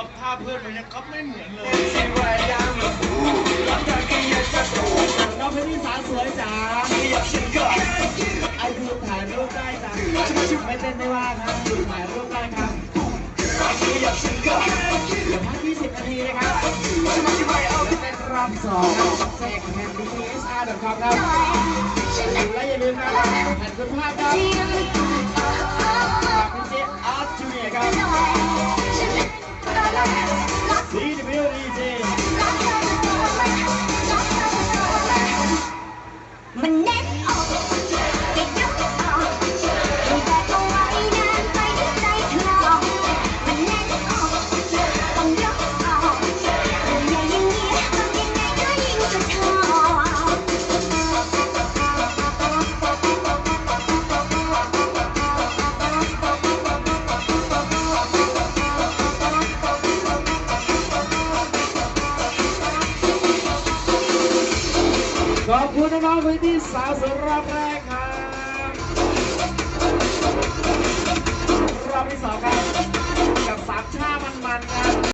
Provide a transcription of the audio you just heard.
ก๊อปภาพเพื่อนเลยนี่ยก๊อปไม่เหมือนเลยน้องเพชรที่สาวสวยจ๋าไอดูถ่ายรูปได้จ้ะไม่เต้นไม่ว่าครับถ่ายรูปได้ครับเดี๋ยวพัก20นาทีนะครับเป็นรอบสองครับแจกแผ่น DSR.com ครับและอย่าลืมนะครับแผ่นคุณภาพครับ ขอบคุณน้องๆพื้นที่สาวสุรับแรกครับรอบที่สองครับกับสามชา